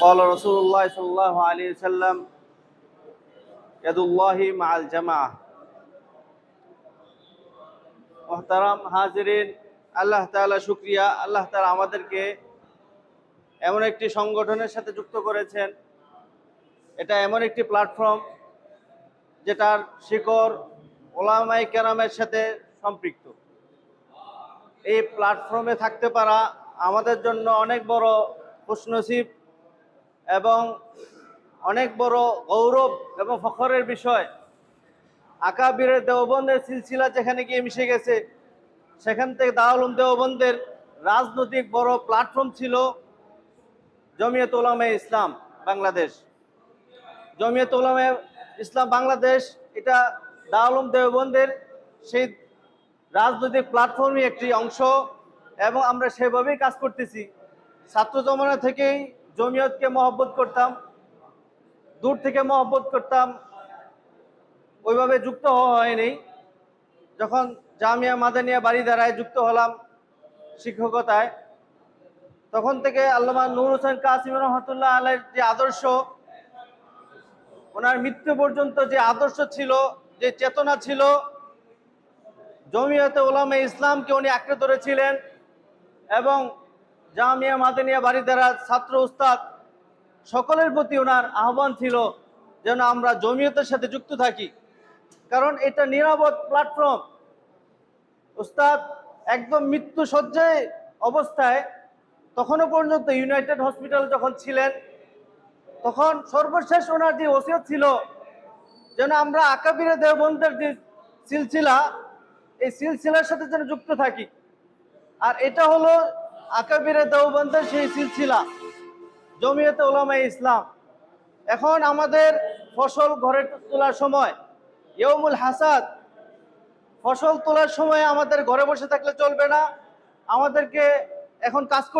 قال رسول الله صلى الله عليه وسلم يد الله مع الجماعة মোহতারাম হাজিরিন আল্লাহ তাআলা শুক্রিয়া আল্লাহ তাআলা আমাদেরকে এমন একটি সংগঠনের সাথে যুক্ত করেছেন এটা এমন একটি প্ল্যাটফর্ম যেটার শিকড় ওলামাই কেরামের সাথে সম্পৃক্ত এই প্ল্যাটফর্মে থাকতে পারা আমাদের জন্য অনেক বড় খুশনসিব এবং অনেক বড় গৌরব এবং ফখরের বিষয়। আকাবিরের দেওবন্দের সিলসিলা যেখানে গিয়ে মিশে গেছে, সেখান থেকে দারুল দেওবন্দের রাজনৈতিক বড় প্ল্যাটফর্ম ছিল জমিয়ত ওলামে ইসলাম বাংলাদেশ। জমিয়ত ওলামে ইসলাম বাংলাদেশ, এটা দারুল দেওবন্দের সেই রাজনৈতিক প্ল্যাটফর্মই একটি অংশ এবং আমরা সেভাবেই কাজ করতেছি। ছাত্র জমানা থেকেই জমিয়তকে মহব্বত করতাম, দূর থেকে মহব্বত করতাম, ওইভাবে যুক্ত হওয়া হয়নি। যখন জামিয়া মাদানিয়া বাড়ি দ্বারায় যুক্ত হলাম শিক্ষকতায়, তখন থেকে আল্লামা নূর হোসেন কাসিম রহমতুল্লাহ আলের যে আদর্শ, ওনার মৃত্যু পর্যন্ত যে আদর্শ ছিল, যে চেতনা ছিল, জমিয়তে ওলামে ইসলামকে উনি আঁকড়ে ধরেছিলেন এবং জামিয়া মাদানিয়া বাড়ি দ্বারা ছাত্র উস্তাদ সকলের প্রতি ওনার আহ্বান ছিল যেন আমরা জমিয়তের সাথে যুক্ত থাকি। কারণ এটা নিরাপদ প্ল্যাটফর্ম উস্তাদ, একদম মৃত্যু সজ্জায় অবস্থায় তখনও পর্যন্ত ইউনাইটেড হসপিটাল যখন ছিলেন, তখন সর্বশেষ ওনার যে ওসিয়ত ছিল যেন আমরা আকাবিরে দেবন্ধের যে সিলসিলা, এই সিলসিলার সাথে যেন যুক্ত থাকি। আর এটা হলো আকাবিরে দেওবন্দের সেই সিলসিলা, জমিয়তে ওলামা ইসলাম। এখন আমাদের ফসল ঘরে তোলার সময় ইয়মুল হাসাদ, ফসল তোলার সময় আমাদের ঘরে বসে থাকলে চলবে না। আমাদেরকে এখন কাজ করতে